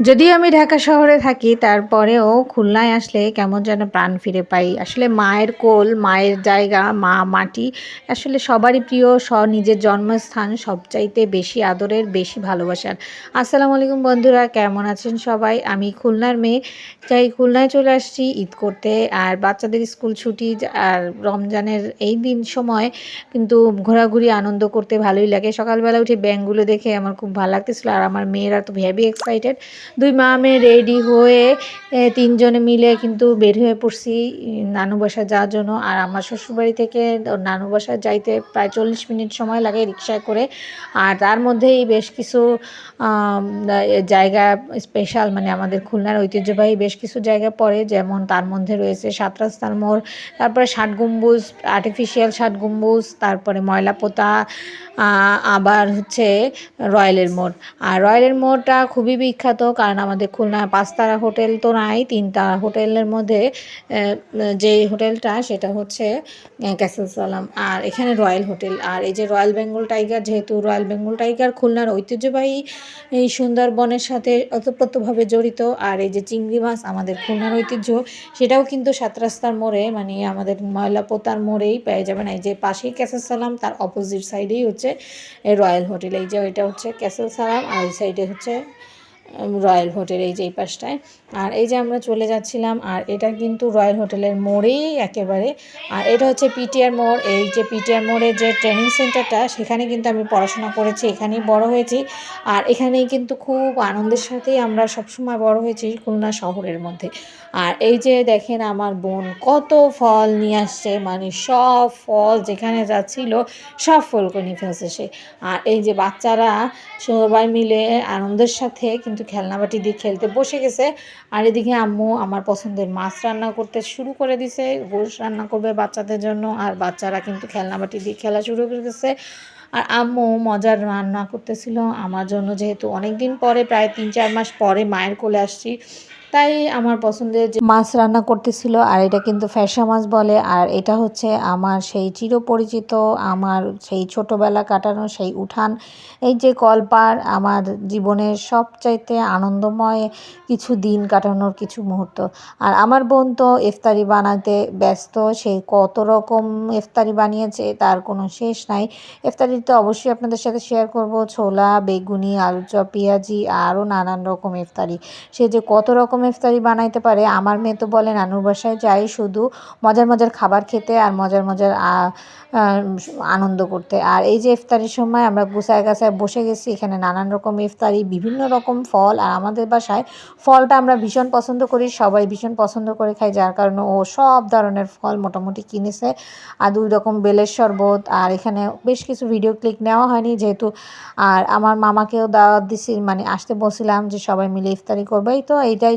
যদিও আমি ঢাকা শহরে থাকি, তারপরেও খুলনায় আসলে কেমন যেন প্রাণ ফিরে পাই। আসলে মায়ের কোল, মায়ের জায়গা, মা মাটি, আসলে সবারই প্রিয় স, নিজের জন্মস্থান সবচাইতে বেশি আদরের, বেশি ভালোবাসার। আসসালামু আলাইকুম বন্ধুরা, কেমন আছেন সবাই? আমি খুলনার মেয়ে তাই খুলনায় চলে আসছি ঈদ করতে। আর বাচ্চাদের স্কুল ছুটি আর রমজানের এই দিন সময় কিন্তু ঘোরাঘুরি, আনন্দ করতে ভালোই লাগে। সকালবেলা উঠে ব্যাংকগুলো দেখে আমার খুব ভালো লাগতেছিলো। আর আমার মেয়েরা তো ভেবি এক্সাইটেড দুই মা রেডি হয়ে তিনজনে মিলে কিন্তু বের হয়ে পড়ছি, নানু বাসা যাওয়ার জন্য। আর আমার শ্বশুরবাড়ি থেকে নানু বাসা যাইতে প্রায় চল্লিশ মিনিট সময় লাগে রিক্সায় করে। আর তার মধ্যেই বেশ কিছু জায়গা স্পেশাল মানে আমাদের খুলনার ঐতিহ্যবাহী বেশ কিছু জায়গা পড়ে, যেমন তার মধ্যে রয়েছে সাত রাস্তার মোড়, তারপরে ষাট গম্বুজ আর্টিফিশিয়াল ষাট গম্বুজ, তারপরে ময়লা পোতা আবার হচ্ছে রয়্যালের মোড়। আর রয়্যালের মোড়টা খুবই বিখ্যাত কারণ আমাদের খুলনা পাঁচতারা হোটেল তো নাই, তিনটা হোটেলের মধ্যে যে হোটেলটা সেটা হচ্ছে ক্যাসেল সালাম আর এখানে রয়্যাল হোটেল আর এই যে রয়্যাল বেঙ্গল টাইগার যেহেতু রয়্যাল বেঙ্গল টাইগার খুলনার ঐতিহ্যবাহী এই সুন্দরবনের সাথে ওতপ্রোতভাবে জড়িত, আর এই যে চিংড়ি মাছ আমাদের খুলনার ঐতিহ্য, সেটাও কিন্তু সাত রাস্তার মোড়ে মানে আমাদের ময়লা পোতার মোড়েই পেয়ে যাবেন। এই যে পাশেই ক্যাসেল সালাম তার অপোজিট সাইডেই হচ্ছে রয়্যাল হোটেল এই যে এটা হচ্ছে ক্যাসেল সালাম আর এই সাইডে হচ্ছে রয়্যাল হোটেল এই যে এই পাশটায়। আর এই যে আমরা চলে যাচ্ছিলাম, আর এটা কিন্তু রয়্যাল হোটেলের মোড়েই একেবারে। আর এটা হচ্ছে পিটিআর মোড়। এই যে পিটিআর মোড়ের যে ট্রেনিং সেন্টারটা, সেখানে কিন্তু আমি পড়াশোনা করেছি, এখানেই বড় হয়েছি। আর এখানেই কিন্তু খুব আনন্দের সাথেই আমরা সবসময় বড় হয়েছি খুলনা শহরের মধ্যে। আর এই যে দেখেন আমার বোন কত ফল নিয়ে আসছে মানে সব ফল যেখানে যাচ্ছিল সব ফলকে নিয়ে ফেলছে সে। আর এই যে বাচ্চারা সবাই মিলে আনন্দের সাথে কিন্তু খেলনাবাটি দিয়ে খেলতে বসে গেছে। আর এদিকে আম্মু আমার পছন্দের মাছ রান্না করতে শুরু করে দিছে। গোশ রান্না করবে বাচ্চাদের জন্য। আর বাচ্চারা কিন্তু খেলনাবাটি দিয়ে খেলা শুরু করে দিছে। আর আম্মু মজার রান্না করতেছিল। আমার জন্য যেহেতু অনেক দিন পরে, প্রায় তিন চার মাস পরে মায়ের কোলে আসছি। তাই আমার পছন্দের যে মাছ রান্না করতেছিল, আর এটা কিন্তু ফ্যাসা মাছ বলে, আর এটা হচ্ছে আমার সেই চিরপরিচিত, আমার সেই ছোটোবেলা কাটানো সেই উঠান। এই যে কলপার, আমার জীবনের সবচাইতে আনন্দময় কিছু দিন কাটানোর কিছু মুহূর্ত। আর আমার বোন তো ইফতারি বানাতে ব্যস্ত, সে কত রকম ইফতারি বানিয়েছে, তার কোনো শেষ নাই। ইফতারি তো অবশ্যই আপনাদের সাথে শেয়ার করব, ছোলা, বেগুনি আলু চপ পেঁয়াজি, আরও নানান রকম ইফতারি। সে যে কত রকম ইফতারি বানাইতে পারে। আমার মেয়ে তো বলে, নানুর বাসায় যাই শুধু মজার মজার খাবার খেতে আর মজার মজার আনন্দ করতে। আর এই যে ইফতারির সময় আমরা গুছায় গাছায় বসে গেছি, এখানে নানান রকম ইফতারি, বিভিন্ন রকম ফল। আর আমাদের বাসায় ফলটা আমরা ভীষণ পছন্দ করি, সবাই ভীষণ পছন্দ করে খাই যার কারণে ও সব ধরনের ফল মোটামুটি কিনেছে। আর দুই রকম বেলের শরবত, আর এখানে বেশ কিছু ভিডিও ক্লিক নেওয়া হয়নি যেহেতু। আর আমার মামাকেও দাওয়াত দিছি মানে আসতে বলছিলাম যে সবাই মিলে ইফতারি করবে। তো, এইটাই